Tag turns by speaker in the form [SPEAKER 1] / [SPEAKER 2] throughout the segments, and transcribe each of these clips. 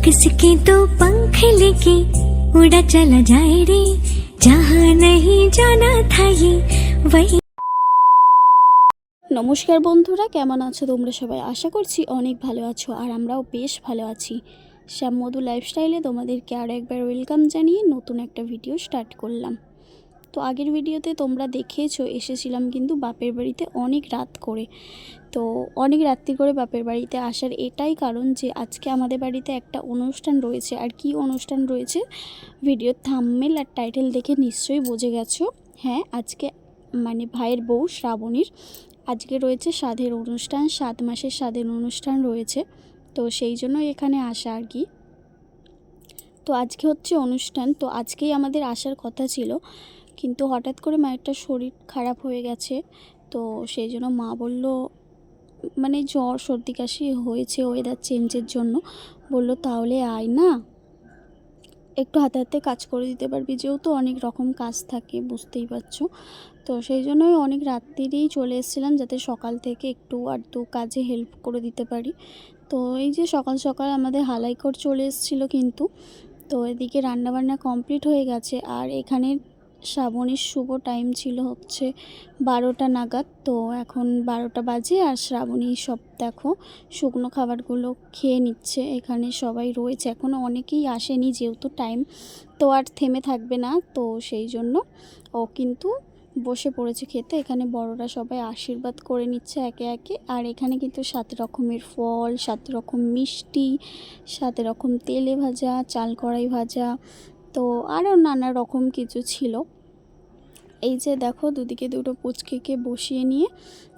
[SPEAKER 1] पंख लेके उड़ा चला जाए रे जहाँ नहीं जाना था ये वही
[SPEAKER 2] নমস্কার বন্ধুরা কেমন আছো তোমরা সবাই আশা করছি অনেক ভালো আছো আর আমরাও বেশ ভালো আছি শ্যামমধু লাইফস্টাইলে তোমাদেরকে আরও একবার ওয়েলকাম জানিয়ে নতুন একটা ভিডিও স্টার্ট করলাম তো আগের ভিডিওতে তোমরা দেখেছ, এসেছিলাম কিন্তু বাপের বাড়িতে অনেক রাত করে। তো অনেক রাত্রি করে বাপের বাড়িতে আসার এটাই কারণ যে, আজকে আমাদের বাড়িতে একটা অনুষ্ঠান রয়েছে। আর কি অনুষ্ঠান রয়েছে? ভিডিওর থাম্মেল আর টাইটেল দেখে নিশ্চয়ই বুঝে গেছো। হ্যাঁ আজকে মানে ভাইয়ের বউ শ্রাবণীর। আজকে রয়েছে স্বাদের অনুষ্ঠান, সাত মাসের স্বাদের অনুষ্ঠান রয়েছে। তো সেই জন্য এখানে আসা আর কি। তো আজকে হচ্ছে অনুষ্ঠান। তো আজকেই আমাদের আসার কথা ছিল। কিন্তু হঠাৎ করে মায়েরটা শরীর খারাপ হয়ে গেছে, তো সেই জন্য মা বলল মানে জ্বর, সর্দি কাশি হয়েছে ওয়েদার চেঞ্জের জন্য। বলল, তাহলে আয় না। একটু হাতে হাতে কাজ করে দিতে পারবি, যেহেতু অনেক রকম কাজ থাকে, বুঝতেই পারছ। তো সেই জন্যই অনেক রাত্রিরেই চলে এসেছিলাম, যাতে সকাল থেকে একটু আধটু কাজে হেল্প করে দিতে পারি। তো এই যে সকাল সকাল আমাদের হালাইকর চলে এসেছিল কিন্তু, তো এদিকে রান্নাবান্না কমপ্লিট হয়ে গেছে। আর এখানে শ্রাবণীর শুভ টাইম ছিল হচ্ছে বারোটা নাগাদ। তো এখন বারোটা বাজে আর শ্রাবণী সব দেখো, শুকনো খাবারগুলো খেয়ে নিচ্ছে। এখানে সবাই রয়েছে। এখনও অনেকেই আসেনি যেহেতু টাইম তো আর থেমে থাকবে না। তো সেই জন্য ও কিন্তু বসে পড়েছে খেতে। এখানে বড়রা সবাই আশীর্বাদ করে নিচ্ছে একে একে। আর এখানে কিন্তু সাত রকমের ফল, সাত রকম মিষ্টি, সাত রকম তেলে ভাজা, চাল কড়াই ভাজা তো আরও নানা রকম কিছু ছিল। এই যে দেখো, দুদিকে দুটো পুচকেকে বসিয়ে নিয়ে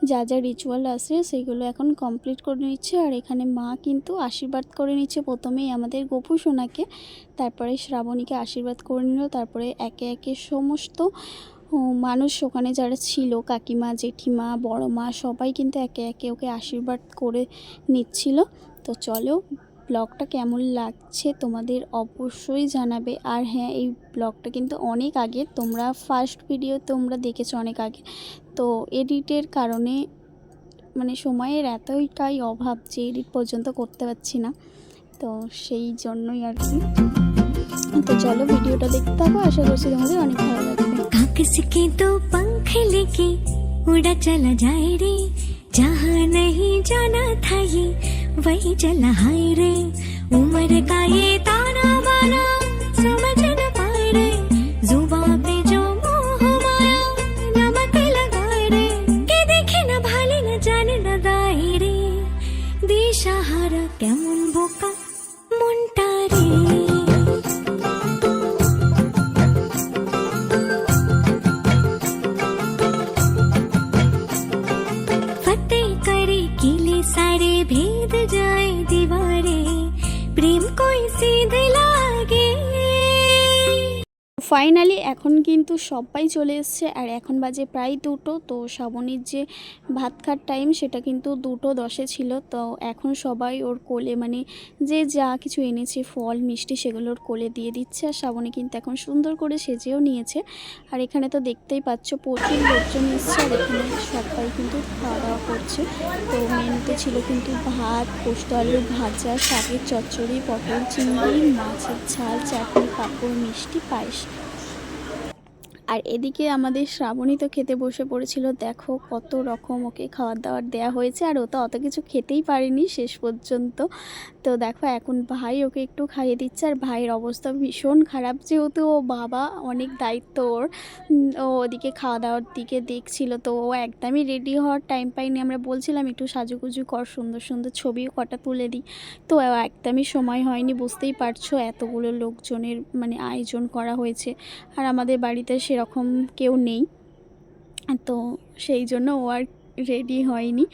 [SPEAKER 2] যা যা রিচুয়াল আছে সেগুলো এখন কমপ্লিট করে নিচ্ছে। আর এখানে মা কিন্তু আশীর্বাদ করে নিচ্ছে। প্রথমেই আমাদের গোপু সোনাকে, তারপরে শ্রাবণীকে আশীর্বাদ করে নিল। তারপরে একে একে সমস্ত মানুষ ওখানে যারা ছিল, কাকিমা, জেঠিমা বড় মা সবাই কিন্তু একে একে ওকে আশীর্বাদ করে নিচ্ছিল। তো চলো ব্লগটা কেমন লাগছে তোমাদের অবশ্যই জানাবে আর হ্যাঁ এই ব্লগটা কিন্তু অনেক আগে তোমরা ফার্স্ট ভিডিও তোমরা দেখেছো অনেক আগে তো এডিটের কারণে মানে সময়ের এতটাই অভাব যে এডিট পর্যন্ত করতে পারছি না তো সেই জন্যই আর কি তো চলো ভিডিওটা দেখতে থাকো আশা করছি তোমাদের অনেক ভালো লাগবে
[SPEAKER 1] कागज के दो पंख लेके उड़ा चला जाए रे जहाँ नहीं जाना था ये वही चला हाय रे उम्र का ये ताना बाना समझ
[SPEAKER 2] ফাইনালি এখন কিন্তু সবাই চলে এসছে, আর এখন বাজে প্রায় দুটো। তো শ্রাবণীর যে ভাত খাওয়ার টাইম সেটা কিন্তু দুটো দশে ছিল। তো এখন সবাই ওর কোলে মানে যে যা কিছু এনেছে, ফল, মিষ্টি, সেগুলো ওর কোলে দিয়ে দিচ্ছে। আর শ্রাবণী কিন্তু এখন সুন্দর করে সেজেও নিয়েছে। আর এখানে তো দেখতেই পাচ্ছ, প্রচুর লোকজন এসছে, আর এখানে সবাই কিন্তু খাওয়া দাওয়া করছে। তো মেনুতে ছিল কিন্তু ভাত, পোস্ত আলুর ভাজা, শাকের চচ্চড়ি, পটল, চিংড়ি, মাছের ঝাল, চাটনি, পাঁপড়, মিষ্টি, পায়েস। আর এদিকে আমাদের শ্রাবণী তো খেতে বসে পড়েছিল, দেখো কত রকম ওকে খাওয়ার দাওয়ার দেওয়া হয়েছে, আর ও তো অত কিছু খেতেই পারেনি শেষ পর্যন্ত। তো দেখো এখন ভাই ওকে একটু খাইয়ে দিচ্ছে আর ভাইয়ের অবস্থা ভীষণ খারাপ। যেহেতু ও বাবা অনেক দায়িত্ব ওর ও ওদিকে খাওয়া দাওয়ার দিকে দেখছিল, তো ও একদমই রেডি হওয়ার টাইম পাইনি আমরা বলছিলাম, একটু সাজুগুজু কর, সুন্দর সুন্দর ছবিও কটা তুলে দিই। তো একদমই সময় হয়নি, বুঝতেই পারছ এতগুলো লোকজনের মানে আয়োজন করা হয়েছে। আর আমাদের বাড়িতে সেরকম কেউ নেই। তো সেই জন্য ও আর রেডি হয়নি।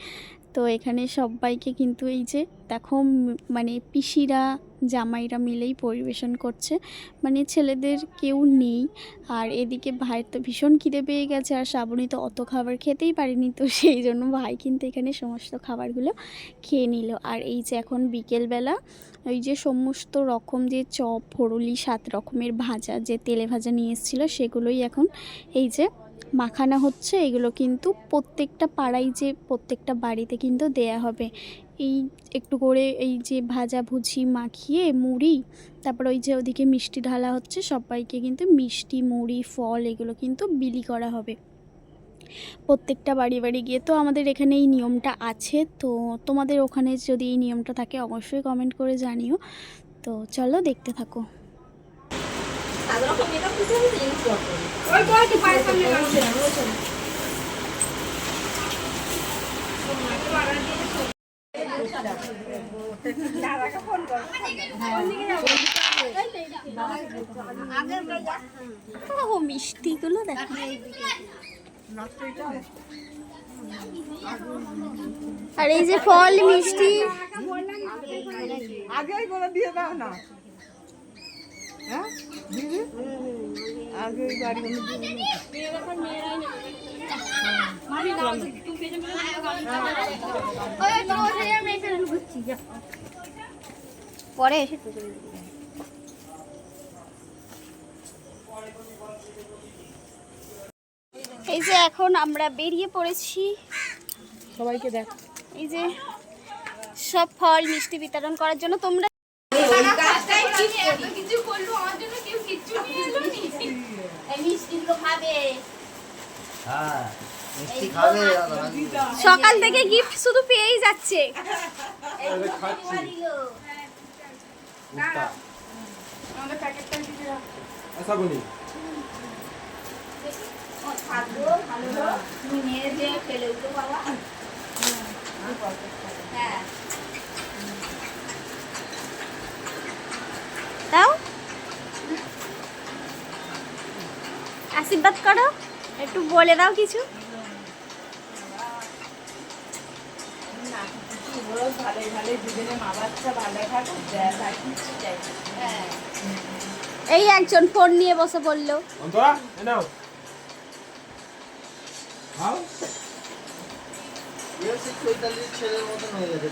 [SPEAKER 2] তো এখানে সবাইকে কিন্তু এই যে দেখো মানে পিসিরা, জামাইরা মিলেই পরিবেশন করছে। মানে ছেলেদের কেউ নেই। আর এদিকে ভাইয়ের তো ভীষণ খিদে পেয়ে গেছে আর শ্রাবণী তো অত খাবার খেতেই পারেনি। তো সেই জন্য ভাই কিন্তু এখানে সমস্ত খাবারগুলো খেয়ে নিল। আর এই যে এখন বিকেলবেলা ওই যে সমস্ত রকম যে চপ ফরুলি সাত রকমের ভাজা, যে তেলে ভাজা নিয়ে এসেছিল, সেগুলোই এখন এই যে মাখানো হচ্ছে, এগুলো কিন্তু প্রত্যেকটা পাড়ায় যে প্রত্যেকটা বাড়িতে কিন্তু দেয়া হবে। এই একটু করে এই যে ভাজা ভুজি মাখিয়ে মুড়ি, তারপর ওই যে ওদিকে মিষ্টি ঢালা হচ্ছে, সবাইকে কিন্তু মিষ্টি, মুড়ি, ফল এগুলো কিন্তু বিলি করা হবে। প্রত্যেকটা বাড়ি বাড়ি গিয়ে তো আমাদের এখানে এই নিয়মটা আছে, তো তোমাদের ওখানে যদি এই নিয়মটা থাকে অবশ্যই কমেন্ট করে জানিও। তো চলো দেখতে থাকো। ও মিষ্টিগুলো দেখো। আর এই যে ফল মিষ্টি।
[SPEAKER 3] আগে করে দিয়ে দাও না। হ্যাঁ দিদি আগে ওই গাড়িগুলো
[SPEAKER 2] পরে এসে এই যে এখন আমরা বেরিয়ে পড়েছি।
[SPEAKER 3] সবাইকে দেখ।
[SPEAKER 2] এই যে সব ফল মিষ্টি বিতরণ করার জন্য তোমরা
[SPEAKER 4] হ্যাঁ মিষ্টি খাবে
[SPEAKER 2] সকাল থেকে গিফট শুধু পেয়েই যাচ্ছে। দাও। আশীর্বাদ করো। একটু বলে দাও কিছু। এই একজন ফোন নিয়ে বসে পড়ল
[SPEAKER 4] চৈতালির ছেলের মতন হয়ে গেছে।